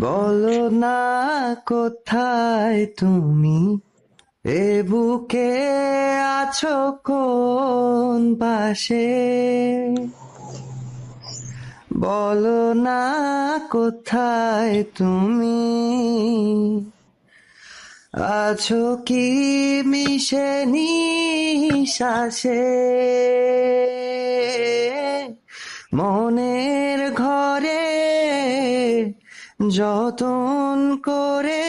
বলো না কোথায় তুমি? এ বুকে আছো কোন পাশে? বলো না কোথায় তুমি? আছো কি মিশে নিশাসে মনের ঘরে যতন করে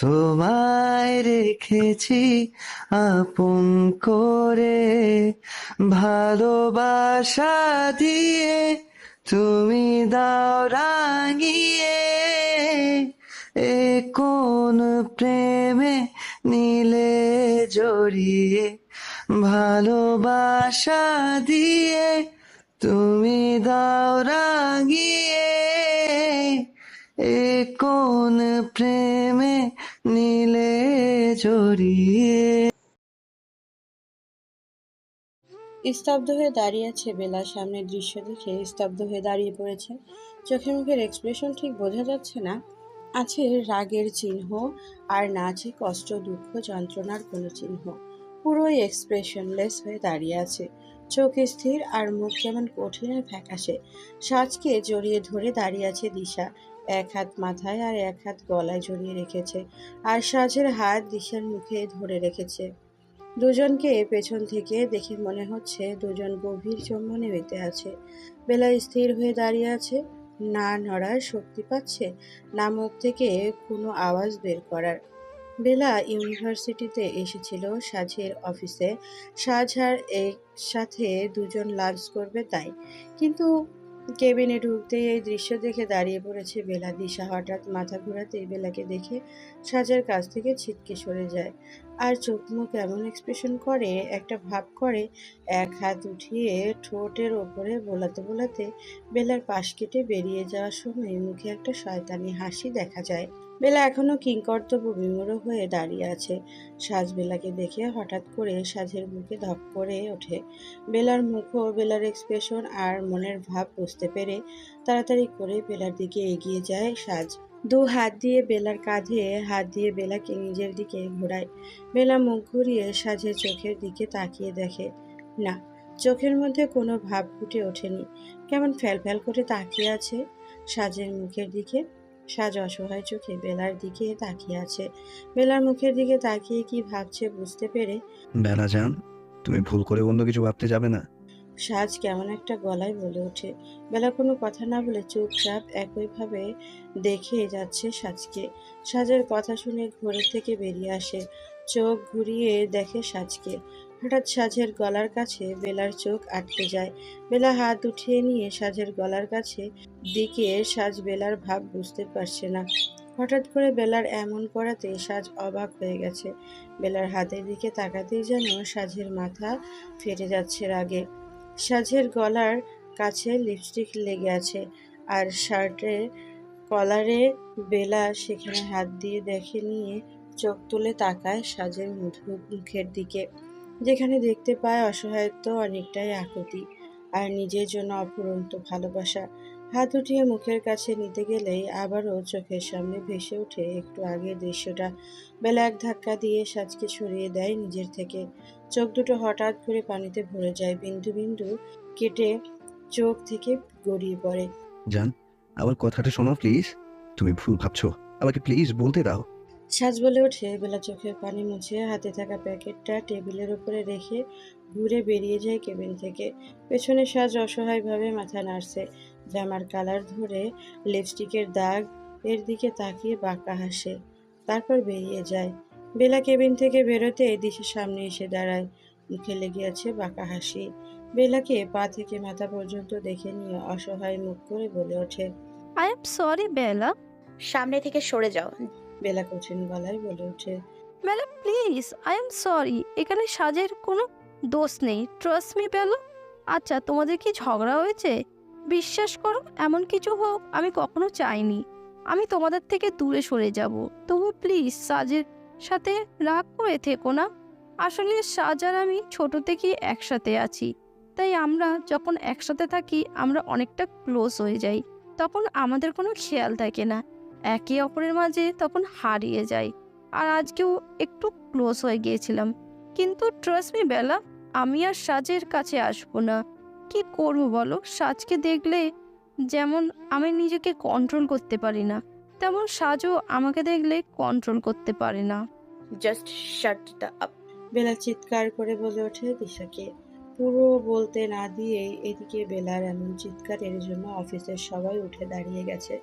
তোমায় রেখেছি, আপন করে ভালোবাসা দিয়ে তুমি দাও রাঙিয়ে। এ কোন প্রেমে নীলে জড়িয়ে ভালোবাসা দিয়ে তুমি দাও রাঙিয়ে। এ কোন প্রেমে নীলে জড়িয়ে? স্তব্ধ হয়ে দাঁড়িয়ে আছে বেলা সামনের দৃশ্য দেখে স্তব্ধ হয়ে দাঁড়িয়ে পড়েছে। চোখে মুখের এক্সপ্রেশন ঠিক বোঝা যাচ্ছে না। আছে রাগের চিহ্ন আর না আছে কষ্ট, দুঃখ, যন্ত্রণার কোনো চিহ্ন। পুরোই এক্সপ্রেশনলেস হয়ে দাঁড়িয়ে আছে। চোখ স্থির আর মুখ যেমন কঠিন ফ্যাকাশে। সাজকে জড়িয়ে ধরে দাঁড়িয়ে আছে দিশা। এক হাত মাথায় আর এক হাত গলায় জড়িয়ে রেখেছে আর সাজের হাত দিশার মুখে ধরে রেখেছে। দুজনকে পেছন থেকে দেখে মনে হচ্ছে দুজন গভীর চুম্বনে মেতে আছে। বেলা স্থির হয়ে দাঁড়িয়ে আছে, না নড়ার শক্তি পাচ্ছে, না মুখ থেকে কোনো আওয়াজ বের করার। বেলা ইউনিভার্সিটিতে এসেছিল সাজের অফিসে। সাজহার একসাথে দুজন লাঞ্চ করবে তাই। কিন্তু কেবিনে ঢুকতেই এই দৃশ্য দেখে দাঁড়িয়ে পড়েছে বেলা। দিশা হঠাৎ মাথা ঘোরাতেই বেলাকে দেখে সাজার কাছ থেকে ছিটকে সরে যায়। আর চোখ মুখ এমন এক্সপ্রেশন করে, একটা ভাব করে, এক হাত উঠিয়ে ঠোঁটের ওপরে বোলাতে বোলাতে বেলার পাশ কেটে বেরিয়ে যাওয়ার সময় মুখে একটা শয়তানি হাসি দেখা যায়। বেলা এখনও কিংকর্তব্য বিমূঢ় হয়ে দাঁড়িয়ে আছে। সাজ বেলাকে দেখে হঠাৎ করে সাজের বুকে ধপ করে ওঠে। বেলার মুখও বেলার এক্সপ্রেশন আর মনের ভাব বুঝতে পেরে তাড়াতাড়ি করে বেলার দিকে এগিয়ে যায় সাজ। দু হাত দিয়ে বেলার কাঁধে, হাত দিয়ে বেলাকে নিজের দিকে ঘোরায়। বেলা মুখ ঘুরিয়ে সাজের চোখের দিকে তাকিয়ে দেখে, না, চোখের মধ্যে কোনো ভাব ফুটে ওঠেনি। কেমন ফ্যাল ফ্যাল করে তাকিয়ে আছে? সাজের মুখের দিকে সাজ অসহায় চোখে বেলার দিকে তাকিয়ে আছে। বেলার মুখের দিকে তাকিয়ে কি ভাবছে বুঝতে পেরে বেলা যান তুমি ভুল করে অন্য কিছু ভাবতে যাবে না। সাজ কেমন একটা গলায় বলে ওঠে। বেলা কোনো কথা না বলে চুপচাপ একইভাবে দেখে যাচ্ছে সাজকে। সাজের কথা শুনে ঘোরের থেকে বেরিয়ে আসে। চোখ ঘুরিয়ে দেখে সাজকে। হঠাৎ সাজের গলার কাছে বেলার চোখ আটকে যায়। বেলা হাত উঠিয়ে নিয়ে সাজের গলার কাছে দিকে সাজ বেলার ভাব বুঝতে পারছে না। হঠাৎ করে বেলার এমন করাতে সাজ অবাক হয়ে গেছে। বেলার হাতের দিকে তাকাতেই যেন সাজের মাথা ফেটে যাচ্ছে রাগে। সাজের গলার কাছে লিপস্টিক লেগে আছে আর শার্টের কলারে বেলা সেখানে হাত দিয়ে দেখে নিয়ে চোখ তুলে তাকায় সাজের মুখের দিকে। যেখানে দেখতে পায় অসহায়ত্ব অনেকটাই আকুতি আর নিজের জন্য অফুরন্ত ভালোবাসা। হাত উঠিয়ে মুখের কাছে নিতে গেলেই আবারও চোখের সামনে ভেসে ওঠে একটু আগের দৃশ্যটা। বেলা এক ধাক্কা দিয়ে সাজকে সরিয়ে দেয় নিজের থেকে। চোখ দুটো হঠাৎ করে পানিতে ভরে যায়, বিন্দু বিন্দু কেটে চোখ থেকে গড়িয়ে পড়ে। যান আমার কথাটা শোনো, প্লিজ। তুমি ভুল ভাবছ। আমাকে প্লিজ বলতে দাও। সাজ বলে ওঠে বেলা চোখের পানি মুছে হাতে থাকা প্যাকেটটা টেবিলের উপরে রেখে ঘুরে বেরিয়ে যায় কেবিন থেকে। পেছনে সাজ অসহায়ভাবে মাথা নাড়ছে। জামার কালার ধরে লিপস্টিকের দাগ এর দিকে তাকিয়ে বাঁকা হাসে। তারপর বেরিয়ে যায়। বেলা কেবিন থেকে বেরোতে দিশের সামনে এসে দাঁড়ায়। মুখে লেগে আছে বাঁকা হাসি। বেলাকে পা থেকে মাথা পর্যন্ত দেখে নিয়ে অসহায় মুখ করে বলে ওঠে। I am sorry Bela. সামনে থেকে সরে যাও। বেলা কঠিন গলায় বলে ওঠে। Bela please, I am sorry. এখানে সাজের কোনো দোষ নেই। Trust me Bela. আচ্ছা তোমাদের কি ঝগড়া হয়েছে? বিশ্বাস করো, এমন কিছু হোক আমি কখনো চাইনি। আমি তোমাদের থেকে দূরে সরে যাব। তবু প্লিজ, সাজের সাথে রাগ করে থেকো না। আসলে সাজ আর আমি ছোট থেকেই একসাথে আছি। তাই আমরা যখন একসাথে থাকি, আমরা অনেকটা ক্লোজ হয়ে যাই। তখন আমাদের কোনো খেয়াল থাকে না। একে অপরের মাঝে তখন হারিয়ে যাই। আর আজকেও একটু ক্লোজ হয়ে গিয়েছিলাম। কিন্তু ট্রাস্ট মি বেলা, আমি আর সাজের কাছে আসব না। কি করব বলো? সাজকে দেখলে যেমন আমি নিজেকে কন্ট্রোল করতে পারি না, তেমন সাজও আমাকে দেখলে কন্ট্রোল করতে পারে না। জাস্ট শাট আপ বেলা চিৎকার করে বলে ওঠে দিশাকে। পুরো বলতে না দিয়েই এদিকে বেলার এমন চিৎকারের জন্য অফিসের সবাই উঠে দাঁড়িয়ে গেছে।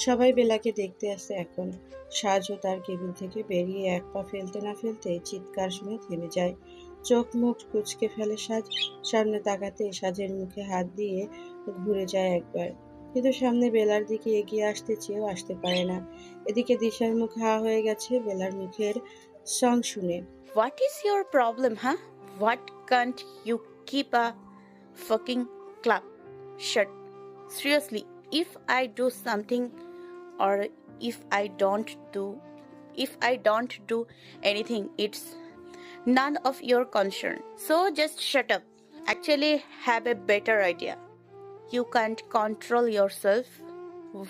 সবাই বেলাকে দেখতে আসছে এখন। সাজও তার কেবিন থেকে বেরিয়ে এক পা ফেলতে না ফেলতে চিৎকার শুনে থেমে যায়। চোখ মুখ কুচকে ফেলে সাজ। সামনে তাকাতে সাজের মুখে হাত দিয়ে ঘুরে যায় একবার। কিন্তু সামনে বেলার দিকে এগিয়ে আসতে চেয়েও আসতে পারে না। এদিকে দিশার মুখ হা হয়ে গেছে বেলার মুখের সং শুনে। What is ইউর প্রবলেম হ্যাঁ What can't you a fucking club shut? Seriously, if I do something or if I don't do if I don't do anything, it's none of your concern. So just shut up. Actually have a better idea. You can't control yourself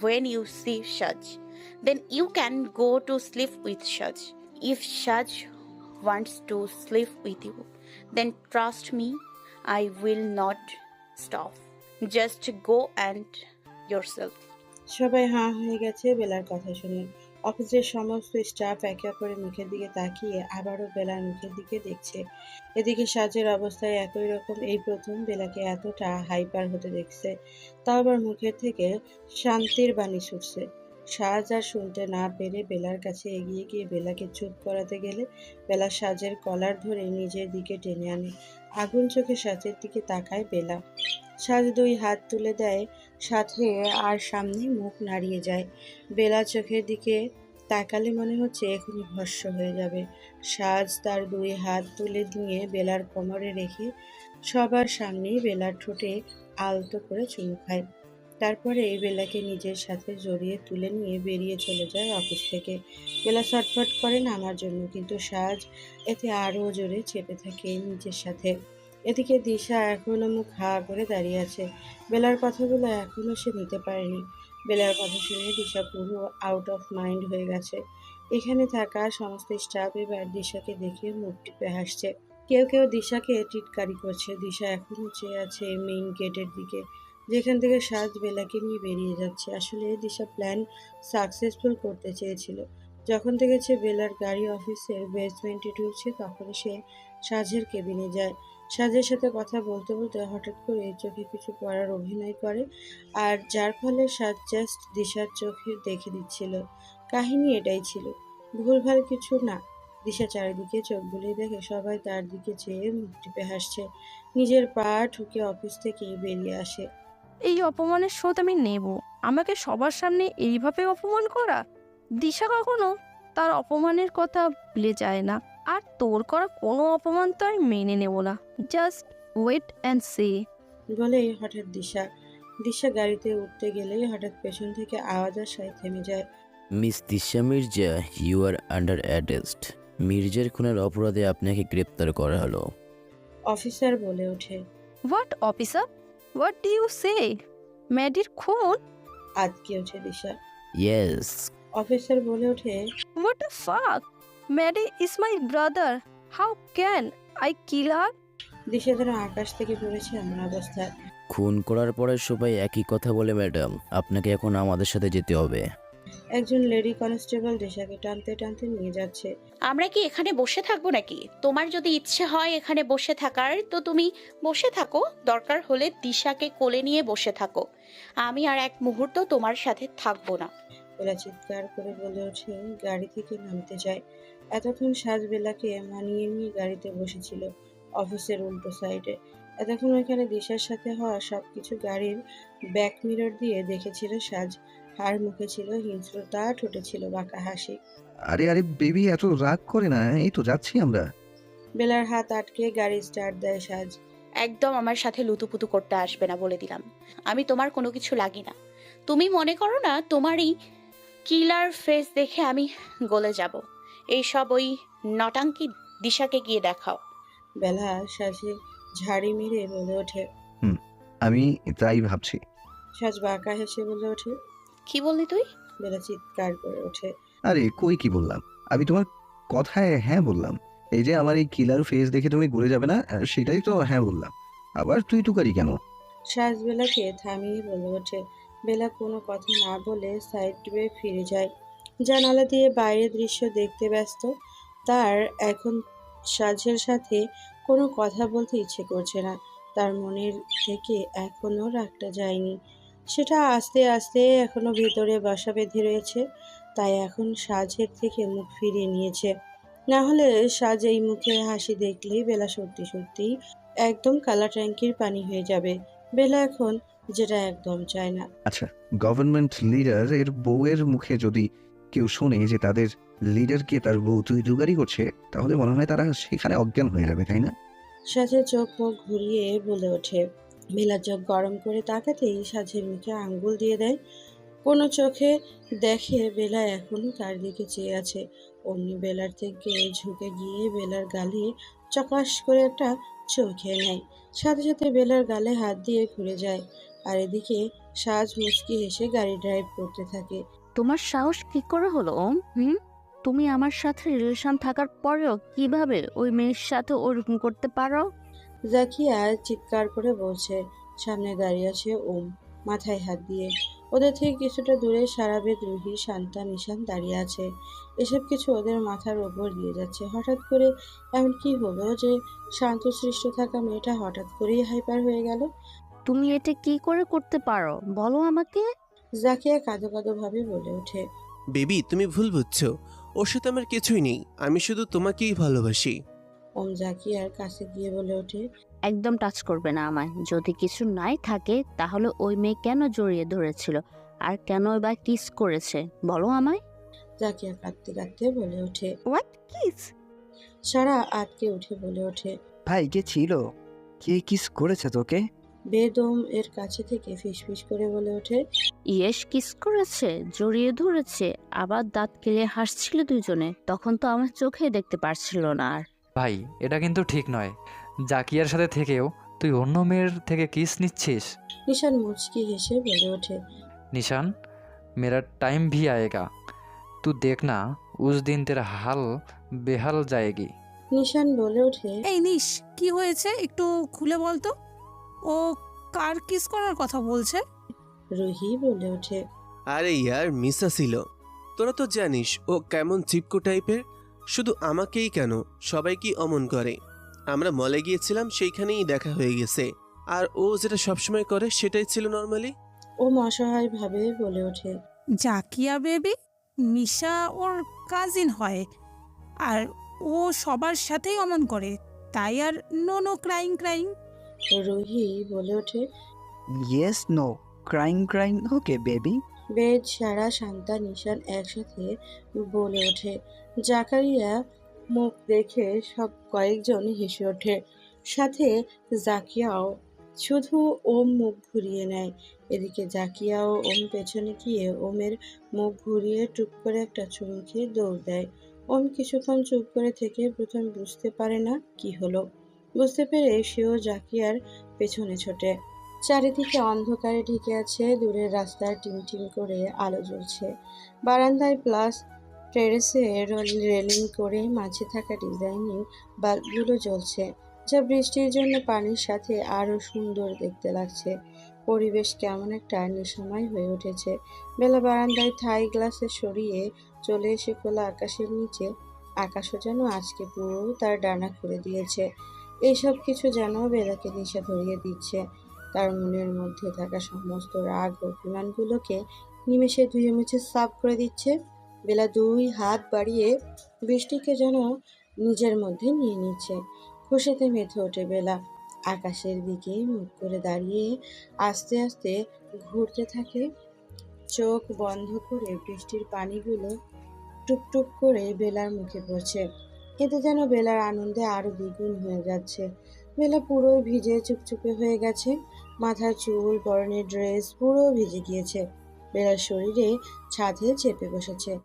when you see Shaj. Then you can go to sleep with Shaj. If Shaj wants to sleep with you, then trust me, I will not stop. Just go and yourself. সবাই হাঁ হয়ে গেছে বেলার কথা শুনে। অফিসের সমস্ত staff একে অপরের মুখের দিকে তাকিয়ে আবারও বেলার মুখের দিকে দেখছে। এদিকে সাজের অবস্থায় একই রকম, এই প্রথম বেলাকে এতটা হাইপার হতে দেখছে, তাও আবার মুখের থেকে শান্তির বাণী ছুটছে। সাজ আর শুনতে না পেরে বেলার কাছে এগিয়ে গিয়ে বেলাকে চুপ করাতে গেলে বেলা সাজের কলার ধরে নিজের দিকে টেনে আনে। আগুন চোখে সাজের দিকে তাকায় বেলা। সাজ দুই হাত তুলে দেয় সাথে আর সামনে মুখ নাড়িয়ে যায়। বেলা চোখের দিকে তাকালে মনে হচ্ছে এখনই ভস্য হয়ে যাবে। সাজ তার দুই হাত তুলে দিয়ে বেলার কোমরে রেখে সবার সামনেই বেলার ঠোঁটে আলতো করে চুমু খায়। তারপরে এই বেলাকে নিজের সাথে জড়িয়ে তুলে নিয়ে বেরিয়ে চলে যায় অফিস থেকে। বেলা ছটফট করে নামার জন্য, কিন্তু সাজ এতে আরও জোরে চেপে থাকে নিজের সাথে। এদিকে দিশা এখনও মুখ হা করে দাঁড়িয়ে আছে। বেলার কথাগুলো এখনও সে নিতে পারেনি। বেলার কথা শুনে দিশা পুরো আউট অফ মাইন্ড হয়ে গেছে। এখানে থাকা সমস্ত স্টাফ এবার দিশাকে দেখে মুখ টিপে হাসছে। কেউ কেউ দিশাকে টিটকারি করছে। দিশা এখনও চেয়ে আছে মেইন গেটের দিকে। যেখান থেকে সাজ বেলাকে নিয়ে বেরিয়ে যাচ্ছে। আসলে দিশা প্ল্যান সাকসেসফুল করতে চেয়েছিল। যখন থেকে সে বেলার গাড়ি অফিসের বেসমেন্টে ঢুকছে তখন সে সাজের কেবিনে যায়। সাজের সাথে কথা বলতে বলতে হঠাৎ করে চোখে কিছু পড়ার অভিনয় করে, আর যার ফলে সাজ জাস্ট দিশার চোখে দেখে দিচ্ছিল। কাহিনী এটাই ছিল, ভুলভাল কিছু না। দিশা চারিদিকে চোখ বুলিয়ে দেখে সবাই তার দিকে চেয়ে মুখ টিপে হাসছে। নিজের পা ঠুকে অফিস থেকে বেরিয়ে আসে। এই অপমানের শোধ আমি নেব। আমাকে সবার সামনে এইভাবে অপমান করা? দিশা কখনো তার অপমানের কথা ভুলে যায় না। আর তোর করা কোনো অপমান তো আমি মেনে নেব না। জাস্ট ওয়েট অ্যান্ড সে বলেই হঠাৎ দিশা দিশা গাড়িতে উঠতে গেলেই হঠাৎ পেছন থেকে আওয়াজ আসায় থেমে যায়। Miss Disha Mirza you are under arrest মির্জার খুনের অপরাধে আপনাকে গ্রেপ্তার করা হলো। অফিসার বলে ওঠে what officer what do you say ম্যাডির খুন? আজকে ওঠে দিশা। ইয়েস অফিসার বলে ওঠে what the fuck Maddy is my brother how can I kill her Disha যেন আকাশ থেকে পড়েছে এমন অবস্থায় খুন করার পরে সবাই একই কথা বলে ম্যাডাম। আপনাকে এখন আমাদের সাথে যেতে হবে। একজন লেডি কনস্টেবল দিশাকে টানতে টানতে নিয়ে যাচ্ছে। আমরা কি এখানে বসে থাকব নাকি? তোমার যদি ইচ্ছে হয় এখানে বসে থাকার তো তুমি বসে থাকো। দরকার হলে দিশাকে কোলে নিয়ে বসে থাকো। আমি আর এক মুহূর্ত তোমার সাথে থাকব না। বেলা চিৎকার করে বলে ওঠে গাড়ি থেকে নামতে যায় এতক্ষণ সাজবেলাকে মানিয়ে নিয়ে গাড়িতে বসেছিল অফিসের উল্টো সাইডে। এতক্ষণ ওইখানে দিশার সাথে হওয়া সব কিছু গাড়ির ব্যাক মিরর দিয়ে দেখেছিল সাজ। হার মুখে ছিল হিংস্রতা ঠোঁটে ছিল বাঁকা হাসি। আরে আরে বেবি এত রাগ করে না এই তো যাচ্ছি আমরা। বেলার হাত আটকে গাড়ি স্টার্ট দেয় সাজ। একদম আমার সাথে লুতুপুতু করতে আসবে না বলে দিলাম। আমি তোমার কোনো কিছু লাগি না। তুমি মনে করো না তোমারই কিলার ফেস দেখে আমি গলে যাব। এইসব ওই নটাঙ্কি দিশাকে গিয়ে দেখাও। বেলা সাজে ঝাড়ি মেরে বলে ওঠে। আমি তাই ভাবছি। সাজ বাঁকা হেসে বলে ওঠে। কি বললি তুই? বেলা চিৎকার করে ওঠে। আরে কই কি বললাম? আমি তোমার কথায় হ্যাঁ বললাম। এই যে আমার এই কিলার ফেস দেখে তুমি ঘুরে যাবে না সেটাই তো হ্যাঁ বললাম। আবার তুই তুকারি কেন? সাজ বেলাকে থামিয়ে বলে ওঠে। বেলা কোনো কথা না বলে সাইড ফিরে যায়। জানালা দিয়ে বাইরের দৃশ্য দেখতে ব্যস্ত। তার এখন সাজের সাথে কোনো কথা বলতে ইচ্ছে করছে না। তার মনের থেকে এখনও রাগটা যায়নি। সেটা আস্তে আস্তে এখনও ভেতরে বাসা বেঁধে রয়েছে, তাই এখন সাজের থেকে মুখ ফিরিয়ে নিয়েছে। না হলে সাজ এই মুখে হাসি দেখলেই বেলা সত্যি সত্যি একদম কালা ট্যাঙ্কির পানি হয়ে যাবে। বেলা এখন যেটা একদম চায় না। আচ্ছা গভর্নমেন্ট লিডার এর বউয়ের মুখে যদি কেউ শোনে যে তাদের লিডারকে তার বউ তুই তুগারি করছে, তাহলে মনে হয় তারা সেখানে অজ্ঞান হয়ে যাবে, তাই না? সাজের চোখ মুখ ঘুরিয়ে বলে ওঠে। বেলার চোখ গরম করে তাকাতেই সাজের মুখে আঙ্গুল দিয়ে দেয়। কোনো চোখে দেখে বেলা এখনও তার দিকে চেয়ে আছে। অমনি বেলার থেকে ঝুঁকে গিয়ে বেলার গালে চকাশ করে একটা চোখে নেয়। সাথে সাথে বেলার গালে হাত দিয়ে ঘুরে যায়। আর এদিকে সাজ মুচকি হেসে গাড়ি ড্রাইভ করতে থাকে। তোমার সাহস কি করে হলো ওম? হুম? তুমি আমার সাথে রিলেশন থাকার পরেও কীভাবে ওই মেয়ের সাথে ওরকম করতে পারো? জাকিয়া চিৎকার করে বলছে সামনে দাঁড়িয়ে আছে ওম মাথায় হাত দিয়ে। ওদের থেকে কিছুটা দূরে সারাবেদ রুহি শান্তা নিশান দাঁড়িয়ে আছে। এসব কিছু ওদের মাথার ওপর দিয়ে যাচ্ছে। হঠাৎ করে এমন কি হলো যে শান্ত সৃষ্ট থাকা মেয়েটা হঠাৎ করেই হাইপার হয়ে গেল? তুমি এটা কি করে করতে পারো? বলো আমাকে। জাকিয়া কাঁদো কাঁদো ভাবে বলে ওঠে। বেবি তুমি ভুল বুঝছ। ওর সাথে আমার কিছুই নেই। আমি শুধু তোমাকেই ভালোবাসি। ওম জাকিয়ার কাছে গিয়ে বলে ওঠে একদম টাচ করবে না আমায়। যদি কিছু নাই থাকে তাহলে ওই মেয়ে কেন জড়িয়ে ধরেছিল? আর কেন বা কিস করেছে? বলো আমায়। জাকিয়া কাঁদতে কাঁদতে বলে ওঠে। হোয়াট কিস সারা আটকে উঠে বলে ওঠে। ভাই কে ছিল? কে কিস করেছে তোকে? বেদম এর কাছে থেকে ফিসফিস করে বলে ওঠে ইয়েস কিস করেছে জড়িয়ে ধরেছে আবার দাঁত কেলে হাসছিল দুজনে তখন তো আমার চোখে দেখতে পারছিল না আর ভাই এটা কিন্তু ঠিক নয় জাকিয়ার সাথে থেকেও তুই অন্য মেয়ের থেকে কিস নিচ্ছিস নিশান মুচকি হেসে বলে ওঠে निशान मेरा टाइम भी आएगा तू देखना उस दिन तेरा हाल बेहाल जाएगी নিশান বলে ওঠে এই নিশ কি হয়েছে একটু খুলে বলতো ও কার কিস করার কথা বলছে? রুহি বলে ওঠে। আরে ইয়ার মিসা ছিল। তোরা তো জানিস ও কেমন চিপকো টাইপের? শুধু আমাকেই কেন? সবাই কি অমন করে। আমরা মলে গিয়েছিলাম সেইখানেই দেখা হয়ে গেছে। আর ও যেটা সবসময় করে সেটাই ছিল নর্মালি। ও অসহায় ভাবে বলে ওঠে। জাকিয়া বেবি মিশা ওর কাজিন হয়। আর ও সবার সাথেই অমন করে। তাই আর no no crying crying. Ruhi বলে ওঠে yes no crying crying okay baby Ved Sara Shanta Nishan একসাথে বলে ওঠে। জাকারিয়া মুখ দেখে সব কয়েকজন হেসে ওঠে। সাথে জাকিয়াও শুধু ওম মুখ ঘুরিয়ে নেয়। এদিকে জাকিয়াও ওম পেছনে গিয়ে ওমের মুখ ঘুরিয়ে টুক করে একটা চুমু খেয়ে দৌড় দেয়। ওম কিছুক্ষণ চুপ করে থেকে প্রথম বুঝতে পারে না কি হলো। বুঝতে পেরে সেও জাকিয়ার পেছনে ছোটে। চারিদিকে অন্ধকারে ঢেকে আছে দূরের রাস্তায় টিমটিম করে আলো জ্বলছে। বারান্দায় প্লাস টেরেসে রেলিং করে মাঝে থাকা ডিজাইনিং বাল্বগুলো জ্বলছে, যা বৃষ্টির জন্য পানির সাথে আরও সুন্দর দেখতে লাগছে। পরিবেশ কেমন একটা নিসময় হয়ে উঠেছে। বেলা বারান্দায় থাই গ্লাসে সরিয়ে চলে এসে খোলা আকাশের নিচে, আকাশও যেন আজকে পুরো তার ডানা খুলে দিয়েছে। এইসব কিছু যেন বেলাকে নিশা ধরিয়ে দিচ্ছে। তার মনের মধ্যে থাকা সমস্ত রাগ অভিমানগুলোকে নিমেষে ধুয়ে মুছে সাফ করে দিচ্ছে। বেলা দুই, হাত বাড়িয়ে বৃষ্টিকে যেন নিজের মধ্যে নিয়ে নিচ্ছে। খুশিতে মেতে ওঠে বেলা। আকাশের দিকে মুখ করে দাঁড়িয়ে আস্তে আস্তে ঘুরতে থাকে। চোখ বন্ধ করে বৃষ্টির পানিগুলো টুকটুক করে বেলার মুখে পড়ছে। এতে যেন বেলার আনন্দে আরও দ্বিগুণ হয়ে যাচ্ছে। বেলা পুরোই ভিজে চুপচুপে হয়ে গেছে। মাথার চুল, পরনের ড্রেস পুরো ভিজে গিয়েছে। বেলার শরীরে ছাদে চেপে বসেছে।